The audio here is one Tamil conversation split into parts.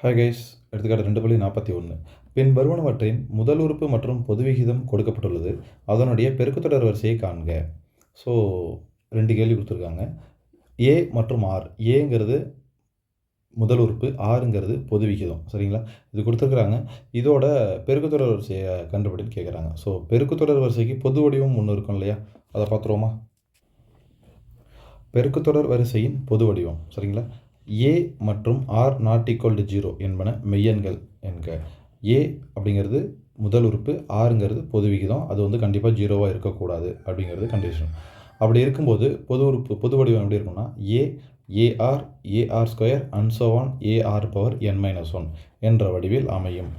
ஹாய் கைஸ் எடுத்துக்காட்டு ரெண்டு புள்ளி நாற்பத்தி ஒன்று பின் வருவனவற்றின் முதல் உறுப்பு மற்றும் பொது விகிதம் கொடுக்கப்பட்டுள்ளது. அதனுடைய பெருக்குத்தொடர் வரிசையை காண்க. ஸோ ரெண்டு கேள்வி கொடுத்துருக்காங்க. ஏ மற்றும் ஆர் ஏங்கிறது முதல் உறுப்பு ஆறுங்கிறது பொது விகிதம். சரிங்களா? இது கொடுத்துருக்குறாங்க. இதோட பெருக்குத்தொடர் வரிசையை கண்டுபிடின்னு கேட்குறாங்க ஸோ பெருக்குத்தொடர் வரிசைக்கு பொது வடிவம் ஒன்று இருக்கும் இல்லையா? அதை பார்த்துருவோமா? பெருக்குத்தொடர் வரிசையின் பொது வடிவம். சரிங்களா? ஏ மற்றும் r not equal to zero என்பன மெய்யெண்கள் என்க. ஏ அப்படிங்கிறது முதல் உறுப்பு ஆறுங்கிறது பொது விகிதம் அது வந்து கண்டிப்பாக ஜீரோவாக இருக்கக்கூடாது அப்படிங்கிறது கண்டிஷன் அப்படி இருக்கும்போது பொது உறுப்பு பொது வடிவம் எப்படி இருக்கும்னா a a r a r square and so on a r power n minus one என்ற வடிவில் அமையும்.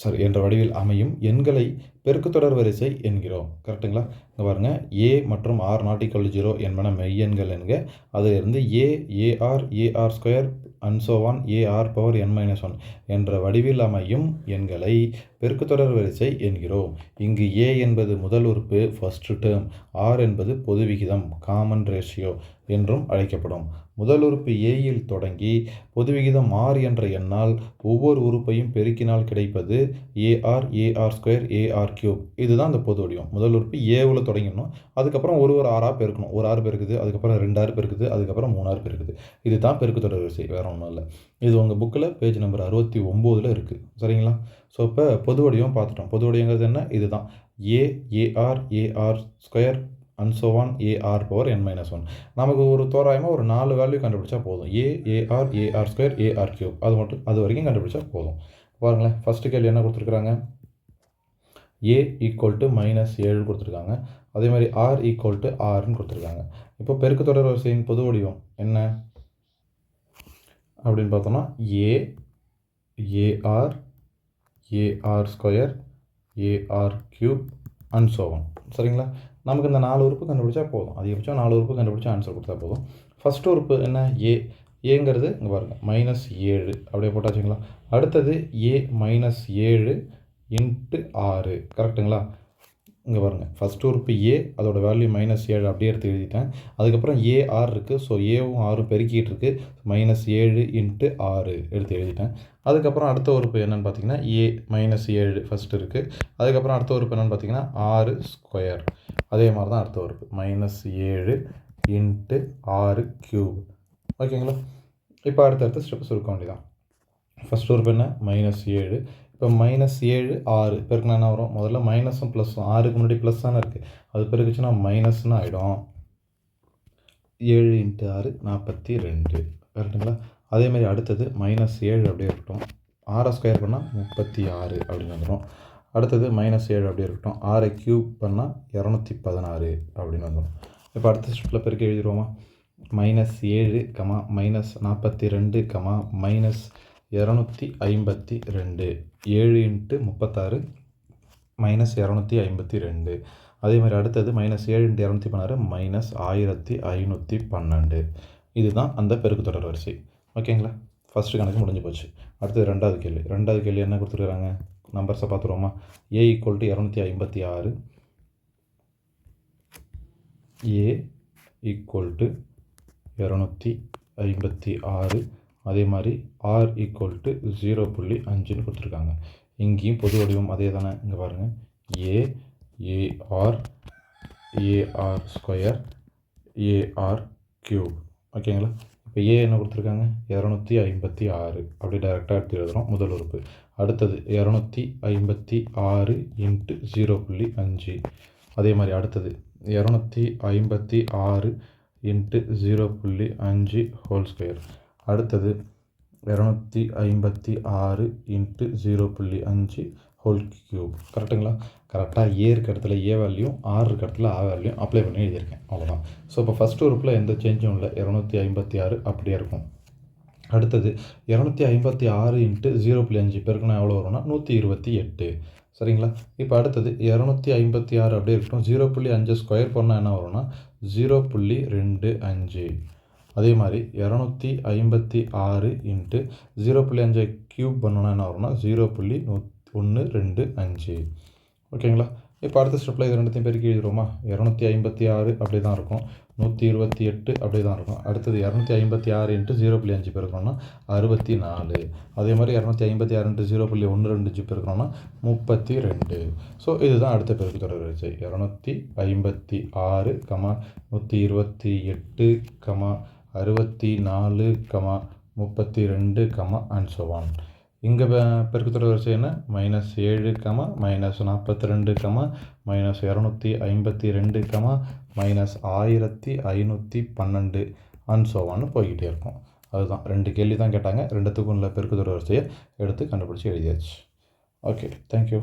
சாரி என்ற வடிவில் அமையும் எண்களை பெருக்குத்தொடர் வரிசை என்கிறோம். கரெக்டுங்களா இங்கே பாருங்கள் ஏ மற்றும் ஆர் நாட்டிக்கல் ஜீரோ என்பன மெய்யெண்கள் என்க அதிலிருந்து a a r a r square and so on a r power n minus one என்ற வடிவில் அமையும் எண்களை பெருக்குத்தொடர் வரிசை என்கிறோம். இங்கு ஏ என்பது முதல் உறுப்பு ஃபர்ஸ்ட் டேர்ம் ஆர் என்பது பொது விகிதம் காமன் ரேஷியோ என்றும் அழைக்கப்படும். முதல் உறுப்பு ஏயில் தொடங்கி பொது விகிதம் ஆர் என்ற எண்ணால் ஒவ்வொரு உறுப்பையும் பெருக்கினால் கிடைப்பது a r a r square a r cube இதுதான் அந்த பொது வடிவம். முதல் உறுப்பு ஏவில் தொடங்கிடணும். அதுக்கப்புறம் ஒரு ஒரு ஆறாக பெருக்கணும். ஒரு ஆறு பெருக்குது அதுக்கப்புறம் ரெண்டு ஆறு பெருக்குது அதுக்கப்புறம் மூணாறு பெருக்குது. இது தான் பெருக்குத்தொடர் வரிசை. வேறு ஒன்றும் இல்லை. இது உங்கள் புக்கில் பேஜ் நம்பர் அறுபத்தி ஒம்போதில் இருக்குது சரிங்களா? ஸோ இப்போ பொது வடிவம் பார்த்துட்டோம். பொது வடிவங்கிறது என்ன? இதுதான். A a r a r and so on a r power n minus one நமக்கு ஒரு தோராயமாக ஒரு நாலு வேல்யூ கண்டுபிடிச்சா போதும். A a r a r square a r cube அது மட்டும் அது வரைக்கும் கண்டுபிடிச்சா போதும். பாருங்களேன் ஃபஸ்ட்டு கேள்வி என்ன கொடுத்துருக்குறாங்க? ஏ ஈக்குவல் டு மைனஸ் ஏழு கொடுத்துருக்காங்க. அதே மாதிரி ஆர் ஈக்குவல் டு ஆர்னு கொடுத்துருக்காங்க. இப்போ பெருக்கு தொடர் வரிசையின் பொது வடிவம் என்ன? அப்படின்னு பார்த்தோம்னா a a r a r square a r cube and so on சரிங்களா? நமக்கு இந்த நாலு உறுப்பு கண்டுபிடிச்சா போதும். அதிகபட்சம் நாலு உறுப்பு கண்டுபிடிச்சா ஆன்சர் கொடுத்தா போதும். ஃபஸ்ட்டு உறுப்பு என்ன? ஏ ஏங்கிறது இங்கே பாருங்கள் மைனஸ் ஏழு. அப்படியே போட்டாச்சுங்களா? அடுத்தது ஏ மைனஸ் ஏழு இன்ட்டு ஆறு. கரெக்டுங்களா இங்கே பாருங்கள் ஃபஸ்ட் உறுப்பு ஏ அதோட வேல்யூ மைனஸ் ஏழு அப்படியே எடுத்து எழுதிட்டேன். அதுக்கப்புறம் ஏ ஆறு இருக்குது ஸோ ஏவும் ஆறும் பெருக்கிட்டு இருக்குது மைனஸ் ஏழு இன்ட்டு ஆறு எடுத்து எழுதிட்டேன். அதுக்கப்புறம் அடுத்த உறுப்பு என்னென்னு பார்த்தீங்கன்னா ஏ மைனஸ் ஏழு ஃபஸ்ட்டு இருக்குது அதுக்கப்புறம் அடுத்த உறுப்பு என்னென்னு பார்த்தீங்கன்னா ஆறு ஸ்கொயர் அதே மாதிரி தான் அடுத்த உறுப்பு. மைனஸ் ஏழு இன்ட்டு ஆறு க்யூப் ஓகேங்களா இப்போ அடுத்தடுத்த ஸ்டெப்ஸ் இருக்க வேண்டியதான் ஃபஸ்ட் உறுப்பு என்ன? மைனஸ் ஏழு. இப்போ மைனஸ் ஏழு ஆறு. பெருக்குனா என்ன வரும்? முதல்ல மைனஸும் ப்ளஸ்ஸும் ஆறுக்கு முன்னாடி ப்ளஸ் தானே இருக்குது அது பெருக்குச்சுன்னா மைனஸ்னு ஆகிடும் ஏழு இன்ட்டு ஆறு நாற்பத்தி ரெண்டு. கரெக்டுங்களா அதேமாதிரி அடுத்தது மைனஸ் ஏழு அப்படியே இருக்கட்டும். ஆறை ஸ்கொயர் பண்ணால் முப்பத்தி ஆறு அப்படின்னு வந்துடும் அடுத்தது மைனஸ் ஏழு அப்படியே இருக்கட்டும். ஆறை க்யூப் பண்ணால் இரநூத்தி பதினாறு அப்படின்னு வந்துடும் இப்போ அடுத்த ஸ்டெப்பில் பெருக்கி எழுதிடுவோமா? மைனஸ் ஏழு கமா மைனஸ் நாற்பத்தி ரெண்டு கமா மைனஸ் இரநூத்தி ஐம்பத்தி ரெண்டு. ஏழு இன்ட்டு முப்பத்தாறு மைனஸ் இரநூத்தி ஐம்பத்தி ரெண்டு. அதே மாதிரி அடுத்தது மைனஸ் ஏழு இன்ட்டு இரநூத்தி பதினாறு மைனஸ் ஆயிரத்தி ஐநூற்றி பன்னெண்டு. இதுதான் அந்த பெருக்கு தொடர் வரிசை. ஓகேங்களா ஃபஸ்ட்டு கணக்கு முடிஞ்சு போச்சு. அடுத்தது ரெண்டாவது கேள்வி. ரெண்டாவது கேள்வி என்ன கொடுத்துருக்குறாங்க நம்பர்ஸை பார்த்துருவோமா? ஏ ஈக்குவல் டு இரநூத்தி ஐம்பத்தி ஆறு. ஏ ஈக்குவல் டு இரநூத்தி ஐம்பத்தி ஆறு. அதே மாதிரி ஆர் ஈக்குவல் டு ஜீரோ புள்ளி அஞ்சுன்னு கொடுத்துருக்காங்க. இங்கேயும் பொது வடிவம் அதே தானே இங்கே பாருங்கள் a a r a r square a r cube ஓகேங்களா இப்போ ஏ என்ன கொடுத்துருக்காங்க? இரநூத்தி ஐம்பத்தி ஆறு. அப்படி டைரெக்டாக எடுத்து எழுதுகிறோம் முதல் உறுப்பு. அடுத்தது இரநூத்தி ஐம்பத்தி ஆறு இன்ட்டு ஜீரோ புள்ளி அஞ்சு. அதே மாதிரி அடுத்தது இரநூத்தி ஐம்பத்தி ஆறு இன்ட்டு ஜீரோ புள்ளி அஞ்சு ஹோல் ஸ்கொயர் அடுத்தது இரநூத்தி ஐம்பத்தி ஆறு இன்ட்டு ஜீரோ புள்ளி அஞ்சு ஹோல் கியூப் கரெக்டுங்களா கரெக்டாக ஏ இருக்க இடத்துல ஏ வேல்யூ ஆறு இருக்க இடத்துல ஆ வேல்யூ அப்ளை பண்ணி எழுதியிருக்கேன். அவ்வளோதான் ஸோ இப்போ ஃபஸ்ட் உறுப்பில் எந்த சேஞ்சும் இல்லை. இரநூத்தி ஐம்பத்தி ஆறு அப்படியே இருக்கும். அடுத்தது இரநூத்தி ஐம்பத்தி ஆறு இன்ட்டு ஜீரோ புள்ளி அஞ்சு பேருக்குன்னா எவ்வளோ வரும்னா நூற்றி இருபத்தி எட்டு. சரிங்களா? இப்போ அடுத்தது இரநூத்தி ஐம்பத்தி ஆறு அப்படியே இருக்கட்டும். ஜீரோ புள்ளி அஞ்சு ஸ்கொயர் பண்ணால் என்ன வரும்னா ஜீரோ புள்ளி ரெண்டு அஞ்சு. அதே மாதிரி இரநூத்தி ஐம்பத்தி ஆறு இன்ட்டு ஜீரோ புள்ளி அஞ்சை க்யூப் பண்ணோன்னா என்ன வரும்னா ஜீரோ புள்ளி நூ ஒன்று ரெண்டு அஞ்சு. ஓகேங்களா இப்போ அடுத்த ஸ்டெப்பில் இது ரெண்டுத்தையும் பெருக்கி எழுதிடுவோமா? இரநூத்தி ஐம்பத்தி ஆறு அப்படி தான் இருக்கும். நூற்றி இருபத்தி எட்டு அப்படி தான் இருக்கும். அடுத்தது இரநூத்தி ஐம்பத்தி ஆறு இன்ட்டு ஜீரோ புள்ளி அஞ்சு பெருக்கணும்னா அறுபத்தி நாலு. அதே மாதிரி இரநூத்தி ஐம்பத்தி ஆறு இன்ட்டு ஜீரோ புள்ளி ஒன்று ரெண்டு ஜிப் பெருக்கணும்னா முப்பத்தி ரெண்டு. ஸோ இதுதான் அடுத்த பெருக்கு தொடர் இரநூத்தி ஐம்பத்தி ஆறு கமா நூற்றி இருபத்தி எட்டு கமா அறுபத்தி நாலு கமா முப்பத்தி ரெண்டு கமா அண்ட் சோவான் இங்கே பெருக்குத்தொடர் வரிசை என்ன? மைனஸ் ஏழு கமா மைனஸ் நாற்பத்தி ரெண்டு கமா மைனஸ் இரநூத்தி ஐம்பத்தி ரெண்டு கமா மைனஸ் ஆயிரத்தி ஐநூற்றி பன்னெண்டு அன்சோவான்னு போய்கிட்டே இருக்கும். அதுதான். ரெண்டு கேள்வி தான் கேட்டாங்க. ரெண்டுத்துக்கும் உள்ள பெருக்குத்தொடர் வரிசையை எடுத்து கண்டுபிடிச்சி எழுதியாச்சு. Okay thank you